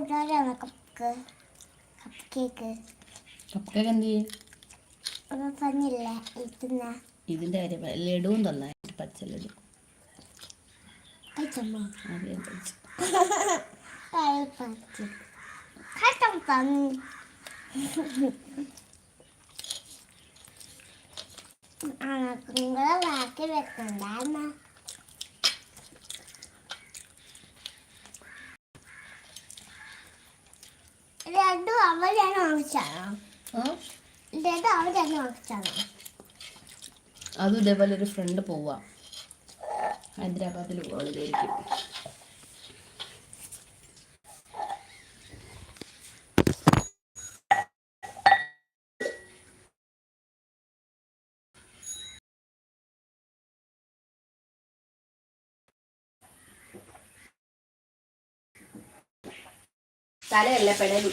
കൂട്ടുകാരാണ് cup cup cake. Cup cake എന്ത് ചെയ്യും? പറഞ്ഞില്ലേ ഇതുന്ന ഇതിന്റെ കാര്യം ലഡുവും തന്നാ. പച്ച ലഡു. നിങ്ങളെ ബാക്കി വെക്കണ്ടായിരുന്ന രണ്ടും അവരാണ് ആ രണ്ടും അവരാണ് വാങ്ങിച്ചാണോ അതും ഇതേപോലെ ഒരു ഫ്രണ്ട് പോവാ. ഹൈദരാബാദിൽ പോവാതിലായിരിക്കും തലയല്ല പെടലി?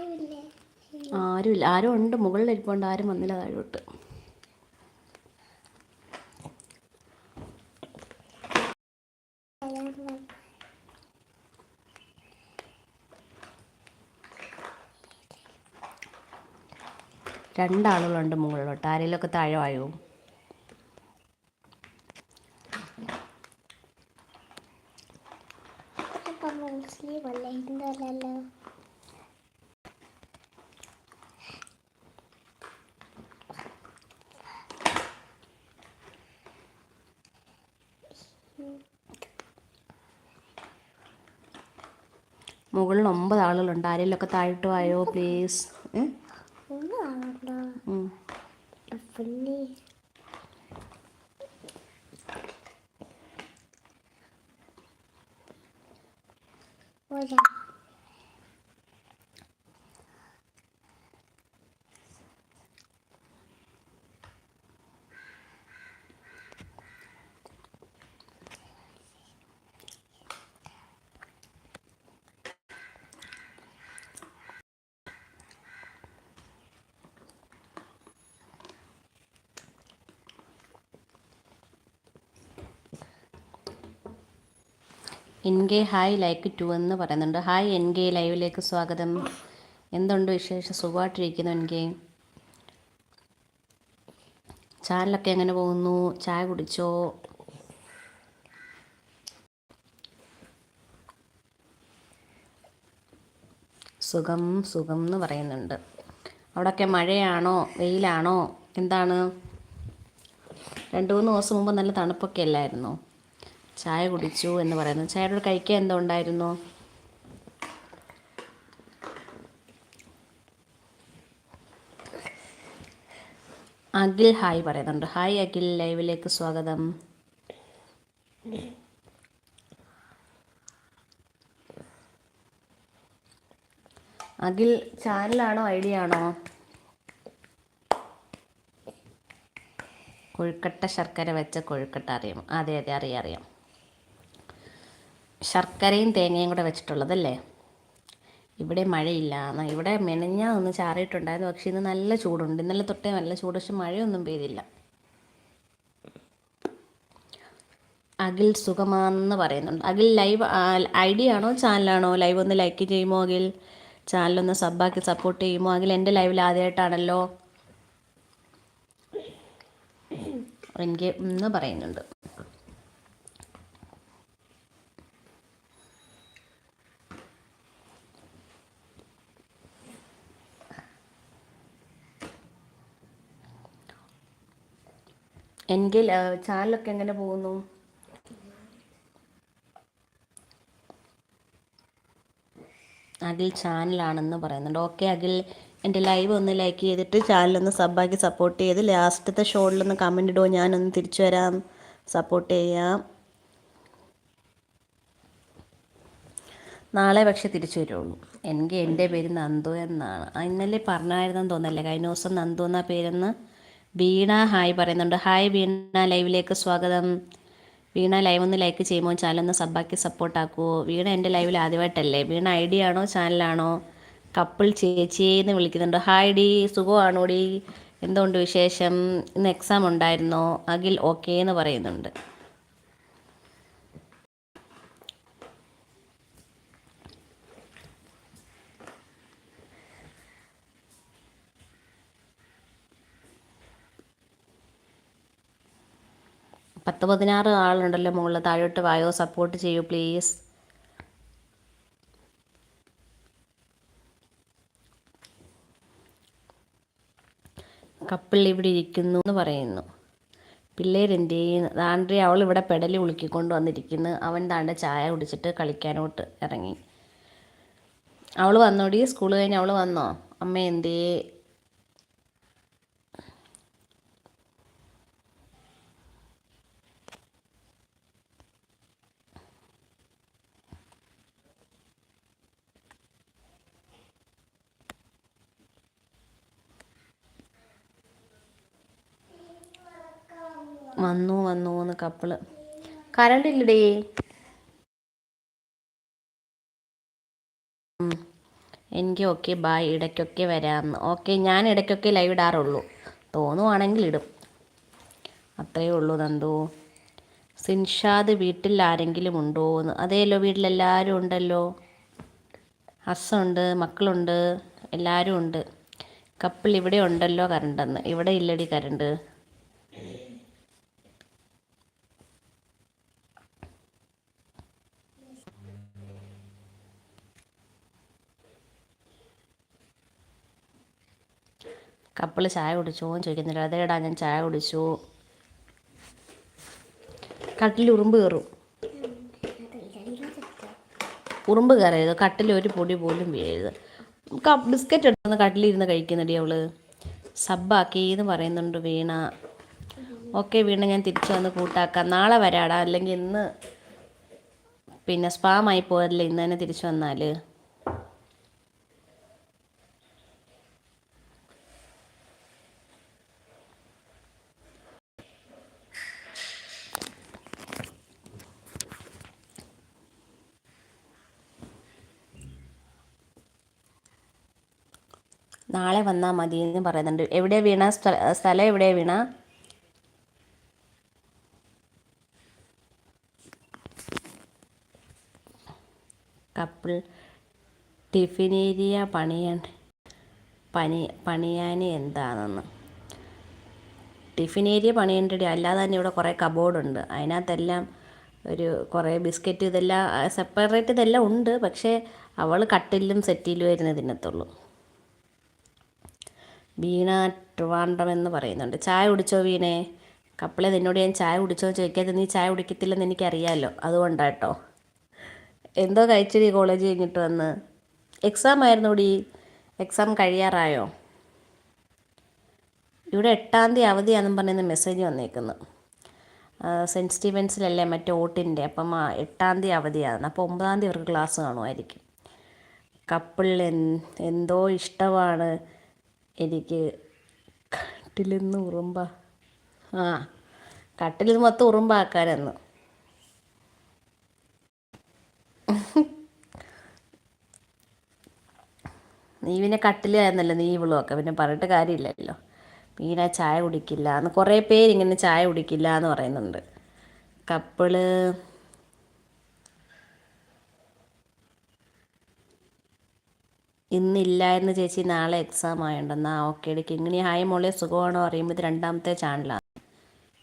ആരുമില്ലേ? ആരും ഉണ്ട്. മുകളിൽ ഇരിപ്പുണ്ട്. ആരും വന്നില്ല താഴോട്ട്. രണ്ടാളുകളുണ്ട് മുകളിലോട്ട്. ആരെങ്കിലുമൊക്കെ താഴെ ആയോ? മുകളിൽ ഒമ്പത് ആളുകളുണ്ട്. ആരെങ്കിലുമൊക്കെ താഴോട്ട് ആയോ പ്ലീസ് ഏഹ് ഒരാ N K hi like to എന്ന് പറയുന്നുണ്ട്. ഹായ് എൻ കെ ലൈവിലേക്ക് സ്വാഗതം. എന്തുണ്ട് വിശേഷം? സുഖമായിട്ടിരിക്കുന്നു എൻ കെ ചാനലൊക്കെ എങ്ങനെ പോകുന്നു? ചായ കുടിച്ചോ? സുഖം സുഖം എന്ന് പറയുന്നുണ്ട്. അവിടെയൊക്കെ മഴയാണോ? വെയിലാണോ? എന്താണ്? രണ്ട് മൂന്ന് ദിവസം മുമ്പ് നല്ല തണുപ്പൊക്കെ അല്ലായിരുന്നോ? ചായ കുടിച്ചു എന്ന് പറയുന്നു. ചായയോട് കഴിക്കാൻ എന്തോ ഉണ്ടായിരുന്നു? അഖിൽ ഹായ് പറയുന്നുണ്ട്. ഹായ് അഖിൽ ലൈവിലേക്ക് സ്വാഗതം. അഖിൽ ചാനലാണോ? ഐഡിയ ആണോ? കൊഴുക്കട്ട ശർക്കര വെച്ച കൊഴുക്കട്ട അറിയാം. അതെ അതെ അറിയാം അറിയാം. ശർക്കരയും തേങ്ങയും കൂടെ വെച്ചിട്ടുള്ളതല്ലേ? ഇവിടെ മഴയില്ല. ഇവിടെ മെനഞ്ഞ ഒന്ന് ചാറിയിട്ടുണ്ടായിരുന്നു. പക്ഷേ ഇന്ന് നല്ല ചൂടുണ്ട്. ഇന്നലെ തൊട്ടേ നല്ല ചൂട്. പക്ഷെ മഴയൊന്നും പെയ്തില്ല. അഖിൽ സുഖമാണെന്ന് പറയുന്നുണ്ട്. അഖിൽ ലൈവ് ഐ ഡി ആണോ? ചാനലാണോ? ലൈവ് ഒന്ന് ലൈക്ക് ചെയ്യുമോ അഖിൽ? ചാനലൊന്ന് സബ്ബാക്കി സപ്പോർട്ട് ചെയ്യുമോ? അഖിൽ എന്റെ ലൈവിൽ ആദ്യമായിട്ടാണല്ലോ. എനിക്ക് എന്ന് പറയുന്നുണ്ട്. എങ്കിൽ ചാനലൊക്കെ എങ്ങനെ പോകുന്നു? അഖിൽ ചാനലാണെന്ന് പറയുന്നുണ്ട്. ഓക്കെ അഖിൽ എന്റെ ലൈവ് ഒന്ന് ലൈക്ക് ചെയ്തിട്ട് ചാനലൊന്ന് സബ്ബാക്കി സപ്പോർട്ട് ചെയ്ത് ലാസ്റ്റത്തെ ഷോളിലൊന്ന് കമന്റ് ഇടുമോ ഞാനൊന്ന് തിരിച്ചു വരാം. സപ്പോർട്ട് ചെയ്യാം. നാളെ പക്ഷേ തിരിച്ചു വരുള്ളൂ. എനിക്ക് എന്റെ പേര് നന്ദു എന്നാണ്. ഇന്നലെ പറഞ്ഞായിരുന്നെന്ന് തോന്നല്ലേ കഴിഞ്ഞ ദിവസം നന്ദു എന്നാ പേരെന്ന് വീണ ഹായ് പറയുന്നുണ്ട്. ഹായ് വീണ ലൈവിലേക്ക് സ്വാഗതം. വീണ ലൈവ് ഒന്ന് ലൈക്ക് ചെയ്യുമോ? ചാനലൊന്ന് സബ്ബാക്കി സപ്പോർട്ടാക്കുമോ വീണ എന്റെ ലൈവിൽ ആദ്യമായിട്ടല്ലേ? വീണ ഐ ഡി ആണോ? ചാനലാണോ? കപ്പിൾ ചേച്ചിയെന്ന് വിളിക്കുന്നുണ്ട്. ഹായ് ഡി സുഖമാണോ ഡി എന്തുകൊണ്ട് വിശേഷം? ഇന്ന് എക്സാം ഉണ്ടായിരുന്നോ? അഖിൽ ഓക്കേ എന്ന് പറയുന്നുണ്ട്. പത്ത് പതിനാറ് ആളുണ്ടല്ലോ മുകളിൽ താഴോട്ട് വായോ സപ്പോർട്ട് ചെയ്യൂ പ്ലീസ് കപ്പിൾ ഇവിടെ ഇരിക്കുന്നു എന്ന് പറയുന്നു. പിള്ളേരെന്റെ ദാണ്ടി അവൾ ഇവിടെ പെടലി ഉളുക്കിക്കൊണ്ട് വന്നിരിക്കുന്നു. അവൻ താണ്ട ചായ കുടിച്ചിട്ട് കളിക്കാനോട്ട് ഇറങ്ങി. അവൾ വന്നോടി? സ്കൂൾ കഴിഞ്ഞ് അവൾ വന്നോ? അമ്മ എന്തേ? വന്നു വന്നു എന്ന് കപ്പിൾ. ഉം. എനിക്ക് ഓക്കെ ബായ് ഇടയ്ക്കൊക്കെ വരാമെന്ന് ഓക്കെ ഞാൻ ഇടയ്ക്കൊക്കെ ലൈവ് ഇടാറുള്ളൂ. തോന്നുവാണെങ്കിൽ ഇടും. അത്രയേ ഉള്ളൂ നന്ദു. സിൻഷാദ് വീട്ടിൽ ആരെങ്കിലും ഉണ്ടോ എന്ന്. അതേല്ലോ വീട്ടിലെല്ലാവരും ഉണ്ടല്ലോ. ഹസ്സുണ്ട് മക്കളുണ്ട് എല്ലാവരും ഉണ്ട്. കപ്പിൾ ഇവിടെ ഉണ്ടല്ലോ കറണ്ടെന്ന് ഇവിടെ ഇല്ലടി കറണ്ട് കപ്പിൾ ചായ കുടിച്ചോ എന്ന് ചോദിക്കുന്നില്ല. അതേടാ ഞാൻ ചായ കുടിച്ചു. കട്ടിൽ ഉറുമ്പ് കയറും. ഉറുമ്പ് കയറരുത്. കട്ടിൽ ഒരു പൊടി പോലും വീഴരുത്. ബിസ്ക്കറ്റ് എടുത്തൊന്ന് കട്ടിലിരുന്ന് കഴിക്കുന്നുണ്ട് അവൾ. സബ്ബാക്കി എന്ന് പറയുന്നുണ്ട് വീണ. ഓക്കെ വീണ ഞാൻ തിരിച്ചു വന്ന് കൂട്ടാക്കാം. നാളെ വരാടാ. അല്ലെങ്കിൽ ഇന്ന് പിന്നെ സ്പാമായി പോയല്ലേ ഇന്ന് തന്നെ തിരിച്ചു വന്നാൽ നാളെ വന്നാൽ മതി എന്ന് പറയുന്നുണ്ട്. എവിടെ വീണ? സ്ഥല എവിടെ വീണ? കപ്പിൾ ടിഫിനേരിയ പണിയാൻ പണി പണിയാൻ എന്താണെന്ന്. ടിഫിനേരിയ പണിയേണ്ടടി. അല്ലാതെ തന്നെ ഇവിടെ കുറേ കബോർഡുണ്ട്. അതിനകത്തെല്ലാം ഒരു കുറേ ബിസ്ക്കറ്റ് ഇതെല്ലാം സെപ്പറേറ്റ് ഇതെല്ലാം ഉണ്ട്. പക്ഷേ അവൾ കട്ടിലും സെറ്റിലും ആയിരുന്നു ഇതിനകത്തുള്ളൂ വീണ ട്രിവാൻഡ്രം എന്ന് പറയുന്നുണ്ട്. ചായ കുടിച്ചോ വീണേ? കപ്പിളെ നിന്നോട് ഞാൻ ചായ കുടിച്ചോ ചോദിക്കാതെ നീ ചായ കുടിക്കത്തില്ലെന്ന് എനിക്കറിയാമല്ലോ അതുകൊണ്ടാട്ടോ. എന്തോ കഴിച്ചടി കോളേജ് കഴിഞ്ഞിട്ട് വന്ന്? എക്സാം ആയിരുന്നോടി? എക്സാം കഴിയാറായോ? ഇവിടെ എട്ടാം തീയതി അവധിയാണെന്ന് പറയുന്ന മെസ്സേജ് വന്നേക്കുന്നു. സെന്റ് സ്റ്റീവൻസിലല്ലേ മറ്റേ ഓട്ടിന്റെ അപ്പം എട്ടാം തീയതി അവധിയാണ്. അപ്പോൾ ഒമ്പതാം തീയതി അവർക്ക് ക്ലാസ് കാണുമായിരിക്കും. കപ്പിളിൽ എന്തോ ഇഷ്ടമാണ്. എനിക്ക് കട്ടിലിന്ന് ഉറുമ്പ. ആ കട്ടിൽ മൊത്തം ഉറുമ്പാക്കാനെന്ന്. നീ പിന്നെ കട്ടിലായിരുന്നല്ലോ നീ ഇവളുമൊക്കെ പിന്നെ പറഞ്ഞിട്ട് കാര്യമില്ലല്ലോ. മീന ചായ കുടിക്കില്ല എന്ന്. കുറേ പേര് ഇങ്ങനെ ചായ കുടിക്കില്ല എന്ന് പറയുന്നുണ്ട്. കപ്പിൾ ഇന്നില്ലായിരുന്നു ചേച്ചി നാളെ എക്സാം ആയണ്ടെന്നാ ഓക്കെ കിങ്ങിണി ഹായ് മോളെ. സുഖമാണോ? അറിയുമ്പോൾ ഇത് രണ്ടാമത്തെ ചാനലാണ്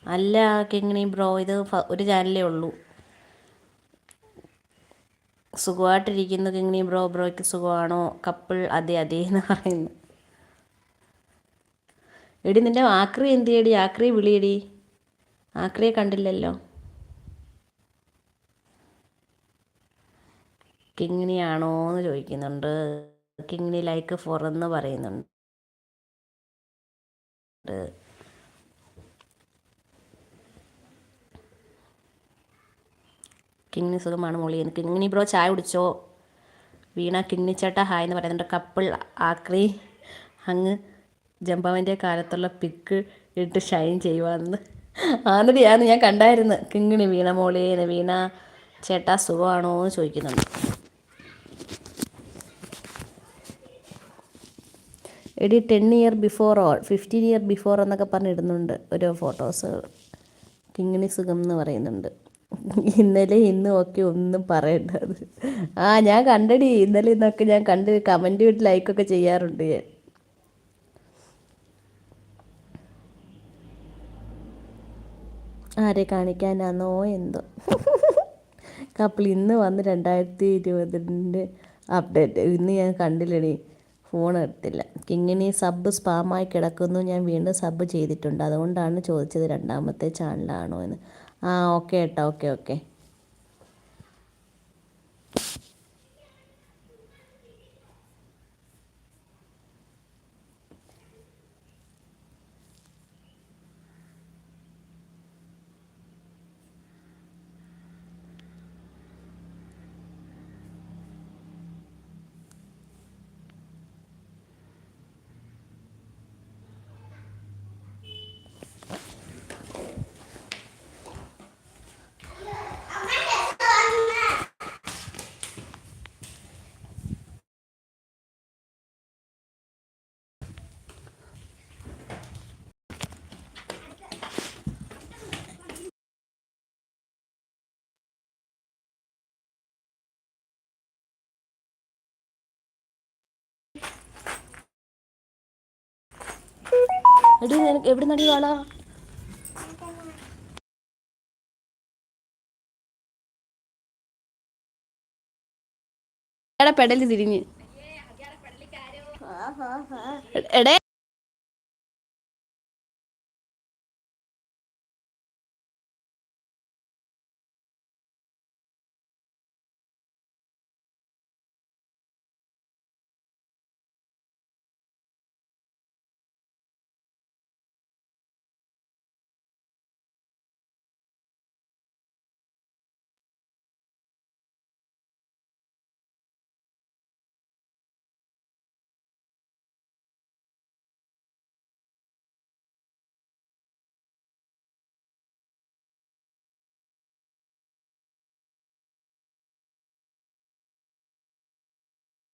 അല്ല കിങ്ങിണി ബ്രോ ഇത് ഒരു ചാനലേ ഉള്ളൂ. സുഖമായിട്ടിരിക്കുന്നു കിങ്ങിണി ബ്രോ ബ്രോയ്ക്ക് സുഖമാണോ? കപ്പിൾ അതെ അതെ എന്ന് പറയുന്നു. എടി നിന്റെ ആക്രി എന്ത് ചെയ്യടി ആക്രി വിളിയടി. ആക്രിയെ കണ്ടില്ലല്ലോ. കിങ്ങിണിയാണോ എന്ന് ചോദിക്കുന്നുണ്ട്. കിങ്ങിണി ലൈക്ക് ഫോർ എന്ന് പറയുന്നുണ്ട്. കിങ്ങിനി സുഖമാണ് മോളി. എനിക്ക് കിങ്ങിനി ബ്രോ ചായ കുടിച്ചോ? വീണ കിങ്ങിണി ചേട്ടാ ഹായ് എന്ന് പറയുന്നുണ്ട്. കപ്പിൾ ആക്രി അങ്ങ് ജമ്പാവിന്റെ കാലത്തുള്ള പിക്ക് ഇട്ട് ഷൈൻ ചെയ്യുവാന്ന്. ആന്നടി ആന്ന് ഞാൻ കണ്ടായിരുന്നു. കിങ്ങിണി വീണ മോളിയേന്ന് വീണ ചേട്ടാ സുഖമാണോ എന്ന് ചോദിക്കുന്നുണ്ട്. എടി ten year before all fifteen year before എന്നൊക്കെ പറഞ്ഞിടുന്നുണ്ട് ഓരോ ഫോട്ടോസുകൾ. കിങ്ങിണി സുഖം എന്ന് പറയുന്നുണ്ട്. ഇന്നലെ ഇന്നും ഒക്കെ ഒന്നും പറയണ്ടത്. ആ ഞാൻ കണ്ടടി ഇന്നലെ ഇന്നൊക്കെ ഞാൻ കണ്ട് കമന്റ് വിട്ട് ലൈക്കൊക്കെ ചെയ്യാറുണ്ട് ഞാൻ. ആരെ കാണിക്കാനാണോ എന്തോ. കപ്പിൾ ഇന്ന് വന്ന് രണ്ടായിരത്തി ഇരുപതിന്റെ അപ്ഡേറ്റ് ഇന്ന് ഞാൻ കണ്ടില്ലടി ഫോൺ എടുത്തില്ല. കിങ്ങിണി സബ് സ്പാമായി കിടക്കുന്നു. ഞാൻ വീണ്ടും സബ് ചെയ്തിട്ടുണ്ട്. അതുകൊണ്ടാണ് ചോദിച്ചത് രണ്ടാമത്തെ ചാനലാണോ എന്ന്. ആ ഓക്കെ ഏട്ടാ ഓക്കെ ഓക്കെ. എടി നിനക്ക് എവിടെ നടി വാള എടാ പെടൽ തിരിഞ്ഞ്. എടേ